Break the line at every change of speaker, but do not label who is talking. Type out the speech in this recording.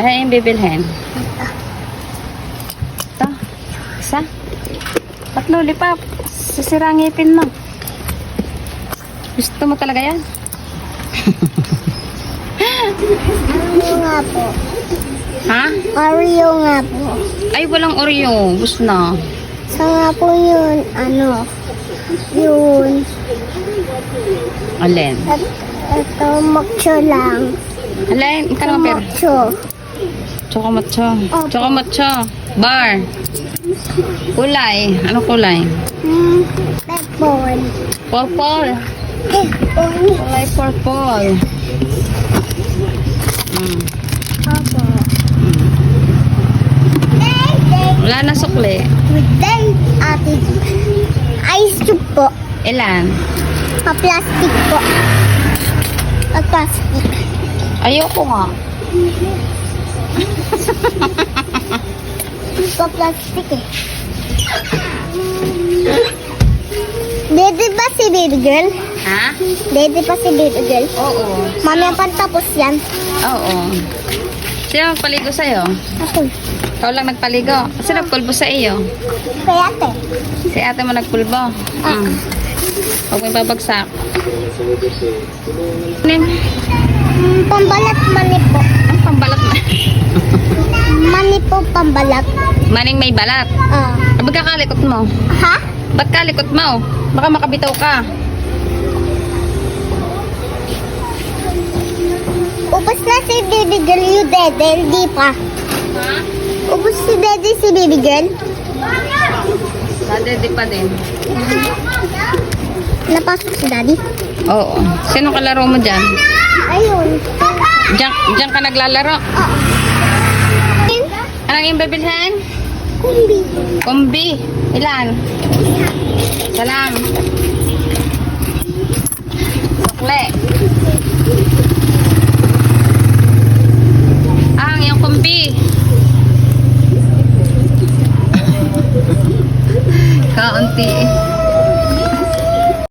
Ano yung bibilhin? Ito. Isa. Tatlo, lipap. Sisira ang ngipin mo. Gusto mo talaga yan?
Oreo nga po.
Ha?
Oreo nga po.
Ay, walang Oreo. Gusto na.
Sa nga po yun, ano, yun.
Alin?
At ito, makcho lang.
Alin? Magkano ka pera?
Makcho.
Choco matcho.
Opo.
Choco matcho. Bar. Kulay. Ano kulay?
Hmm, pepon.
Purple.
Pepon.
Kulay purple. Mm.
Opo.
Wala na sukli.
Then, ate, ice cube po.
Ilan?
Pa-plastic po. Pa-plastic.
Ayoko nga.
Pa-plastic eh. Dede ba si baby girl?
Ha?
Dede pa si baby girl?
Oo.
Mamaya pantapos yan.
Oo. Sino magpaligo sa'yo?
Ako.
Ikaw lang nagpaligo. Kasi nagpulbo sa iyo.
Kaya ate.
Si ate mo nagpulbo. Mm. Huwag may babagsak. Nin,
Hmm, pambalat mani po.
ang pambalat na.
Mani po pambalat.
Maning may balat.
Ah.
Ba't ka kalikot mo?
ha?
Ba't kalikot mo? Baka makabitaw ka.
Ubus na si baby girl yung dede. Hindi pa.
Ha?
Ubus si dede si baby girl.
Daddy pa din.
Napasok si daddy.
Oo. Sino kalaro mo dyan?
Ayun.
Diyan, diyan ka naglalaro. Anong yung bibilhin?
Kumbi.
Kumbi. Ilan? Salam. Sukle. Ang yung kumbi. Kaunti eh.